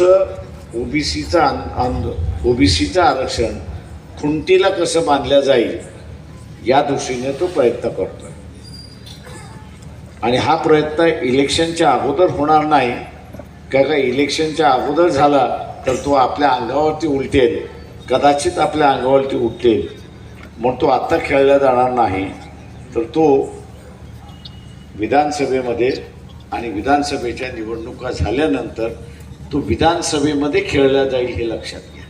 नऊचं ओबीसीचं ओबीसीचं आरक्षण खुंटीला कसं बांधलं जाईल या दृष्टीने तो प्रयत्न करतोय. आणि हा प्रयत्न इलेक्शनच्या अगोदर होणार नाही. का का इलेक्शनच्या अगोदर झाला तर तो आपल्या अंगावरती उलटेल कदाचित आपल्या अंगावरती उलटेल म्हणून तो आत्ता खेळला जाणार नाही. तर तो विधानसभेमध्ये आणि विधानसभेच्या निवडणुका झाल्यानंतर तो विधानसभेमध्ये खेळला जाईल हे लक्षात घ्या.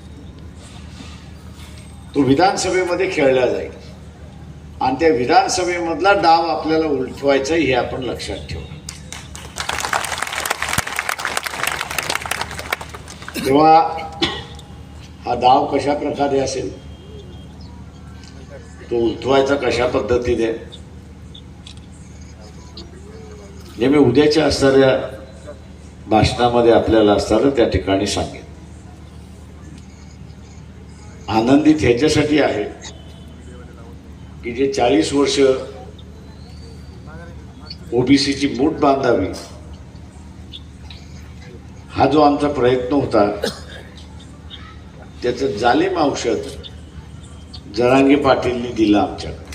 तो विधानसभेमध्ये खेळला जाईल. आणि त्या विधानसभेमधला डाव आपल्याला उलटवायचा हे आपण लक्षात ठेवू. तेव्हा हा डाव कशा प्रकारे असेल? तो उलटवायचा कशा पद्धतीने? जे मी उद्याच्या असणाऱ्या भाषणामध्ये आपल्याला असताना त्या ठिकाणी सांगेन. आनंदित ह्याच्यासाठी आहे की जे चाळीस वर्ष ओबीसीची मूठ बांधावी हा जो आमचा प्रयत्न होता त्याचं जालिम औषध जरांगे पाटीलनी दिलं आमच्याकडे.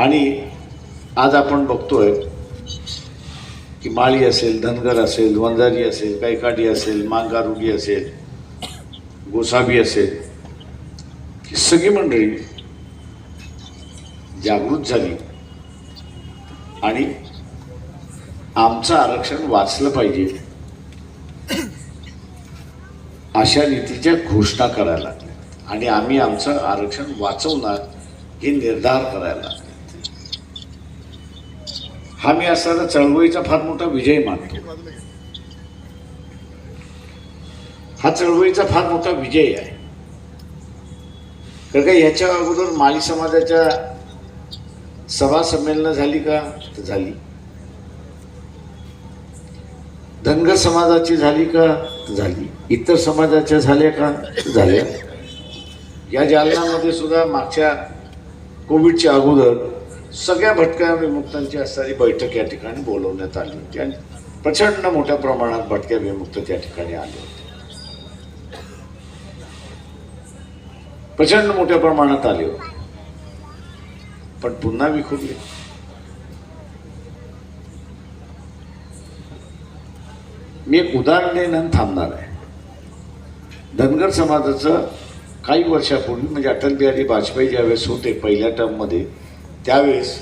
आणि आज आपण बघतोय की माळी असेल धनगर असेल वंजारी असेल कैकाडी असेल मांगारुगी असेल गोसावी असेल ही सगळी मंडळी जागृत झाली. आणि आमचं आरक्षण वाचलं पाहिजे. अशा रीतीच्या घोषणा करायला लागल्या. आणि आम्ही आमचं आरक्षण वाचवणार हे निर्धार करायला लागले हा मी असताना चळवळीचा फार मोठा विजय मानतो. हा चळवळीचा फार मोठा विजय आहे. कारण का ह्याच्या अगोदर माली समाजाच्या सभा संमेलनं झाली का? तर झाली. धनगर समाजाची झाली का? तर झाली. इतर समाजाच्या झाल्या का? झाल्या. या जालनामध्ये सुद्धा मागच्या कोविडच्या अगोदर सगळ्या भटक्या विमुक्तांची असणारी बैठक या ठिकाणी बोलवण्यात आली होती आणि प्रचंड मोठ्या प्रमाणात भटक्या विमुक्त त्या ठिकाणी आले होते. प्रचंड मोठ्या प्रमाणात आले होते. पण पुन्हा विखुरले. मी एक उदाहरण देणं थांबणार आहे. धनगर समाजाचं काही वर्षापूर्वी म्हणजे अटल बिहारी वाजपेयी ज्यावेळेस होते पहिल्या टर्ममध्ये त्यावेळेस